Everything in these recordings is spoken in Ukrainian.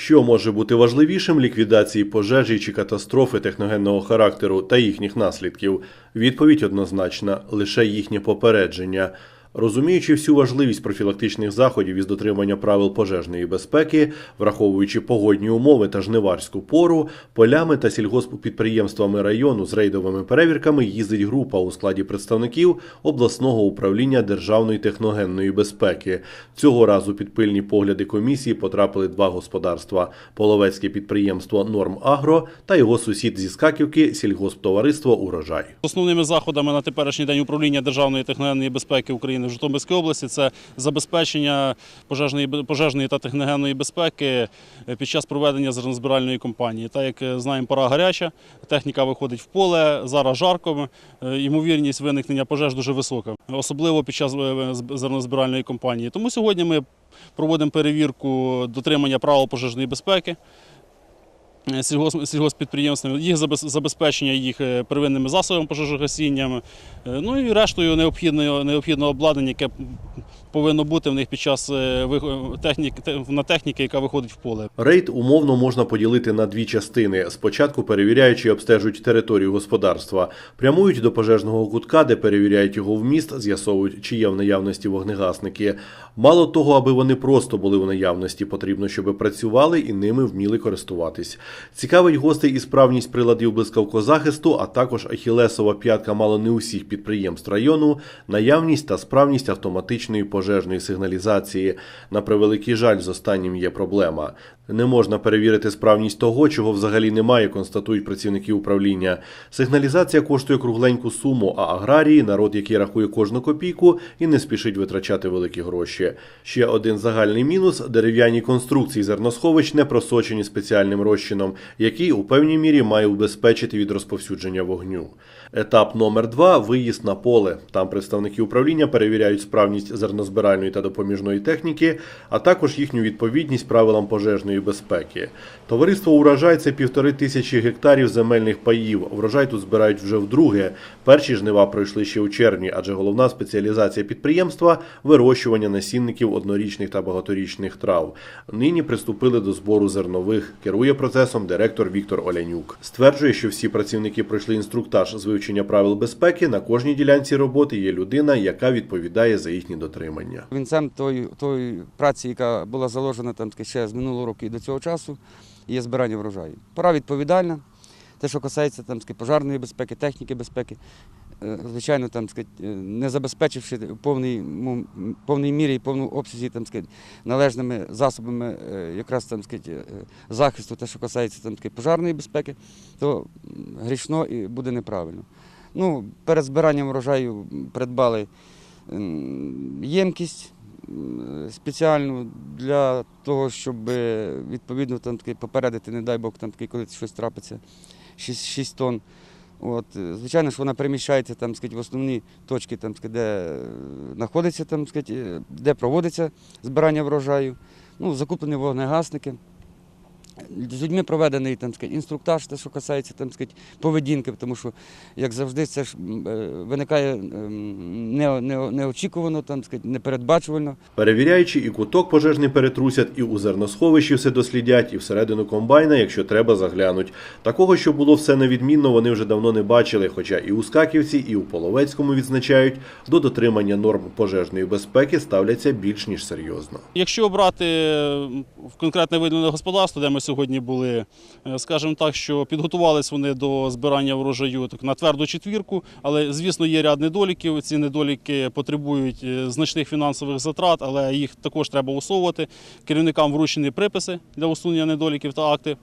Що може бути важливішим ліквідації пожежі чи катастрофи техногенного характеру та їхніх наслідків? Відповідь однозначна лише їхнє попередження. Розуміючи всю важливість профілактичних заходів із дотримання правил пожежної безпеки, враховуючи погодні умови та жниварську пору, полями та сільгосппідприємствами району з рейдовими перевірками їздить група у складі представників обласного управління державної техногенної безпеки. Цього разу під пильні погляди комісії потрапили два господарства: половецьке підприємство Норм Агро та його сусід зі Скаківки сільгосптовариство Урожай. Основними заходами на теперішній день управління Державної техногенної безпеки України в Житомирській області це забезпечення пожежної, пожежної та техногенної безпеки е, під час проведення зернозбиральної кампанії. Так як е, знаємо, пора гаряча, техніка виходить в поле, зараз жарко, е, ймовірність виникнення пожеж дуже висока, особливо під час зернозбиральної кампанії. Тому сьогодні ми проводимо перевірку дотримання правил пожежної безпеки е, сільгосппідприємствами, їх забез- забезпечення їх е, первинними засобами пожежогасінням, е, ну і рештою необхідного, необхідного обладнання, яке повинно бути в них під час вих- на техніки, яка виходить в поле. Рейд умовно можна поділити на дві частини. Спочатку перевіряють і обстежують територію господарства, прямують до пожежного кутка, де перевіряють його вміст, з'ясовують, чи є в наявності вогнегасники. Мало того, аби вони просто були в наявності, потрібно, щоб працювали і ними вміли користуватись. Цікавить гостей і справність приладів блискавкозахисту, а також ахілесова п'ятка мало не усіх підприємств району, наявність та справність автоматичної пожежної сигналізації. На превеликий жаль, з останнім є проблема. Не можна перевірити справність того, чого взагалі немає, констатують працівники управління. Сигналізація коштує кругленьку суму, а аграрії народ, який рахує кожну копійку і не спішить витрачати великі гроші. Ще один загальний мінус: дерев'яні конструкції зерносховищ не просочені спеціальним розчином, який у певній мірі має убезпечити від розповсюдження вогню. Етап номер два виїзд на поле. Там представники управління перевіряють справність зернозбиральної та допоміжної техніки, а також їхню відповідність правилам пожежної безпеки. Товариство урожай це півтори тисячі гектарів земельних паїв. Врожай тут збирають вже вдруге. Перші жнива пройшли ще у червні, адже головна спеціалізація підприємства вирощування насінників однорічних та багаторічних трав. Нині приступили до збору зернових. Керує процесом директор Віктор Олянюк. Стверджує, що всі працівники пройшли інструктаж з вивчення правил безпеки. На кожній ділянці роботи є людина, яка відповідає за їхні дотримання. Вінцем тої, тої праці, яка була заложена там ще з минулого року і до цього часу, є збирання врожаю. Пора відповідальна. Те, що касається пожарної безпеки, техніки безпеки, звичайно, там, таки, е, не забезпечивши в повній, повній мірі і повному обсязі там, таки, належними засобами е, якраз там, е, захисту, те, що касається там, таки, пожарної безпеки, то грішно і буде неправильно. Ну, перед збиранням врожаю придбали ємкість спеціальну для того, щоб е, відповідно там таки попередити, не дай Бог, там таки, коли щось трапиться, 6, 6 тонн. От, е, звичайно, що вона переміщається там, скажіть, в основні точки, там, скажіть, де е, знаходиться, там, сказать, е, де проводиться збирання врожаю, ну, закуплені вогнегасники. З людьми проведений там, сказать, інструктаж, те, що касається там, сказать, поведінки, тому що, як завжди, це ж е, виникає ем, не, не, неочікувано, там, сказать, непередбачувально. Перевіряючи, і куток пожежний перетрусять, і у зерносховищі все дослідять, і всередину комбайна, якщо треба, заглянуть. Такого, що було все невідмінно, вони вже давно не бачили. Хоча і у Скаківці, і у Половецькому відзначають, до дотримання норм пожежної безпеки ставляться більш ніж серйозно. Якщо брати е, в конкретне виділене господарство, де ми сьогодні були, е, скажімо так, що підготувались вони до збирання врожаю так, на тверду четвірку, але звісно є ряд недоліків. Ці недоліки потребують е, значних фінансових затрат, але їх також треба усовувати. Керівникам вручені приписи для усунення недоліків та акти.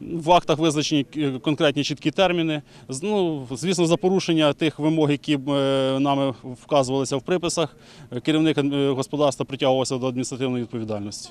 В актах визначені е, конкретні чіткі терміни. Ну, звісно, за порушення тих вимог, які нами вказувалися в приписах, керівник господарства притягувався до адміністративної відповідальності.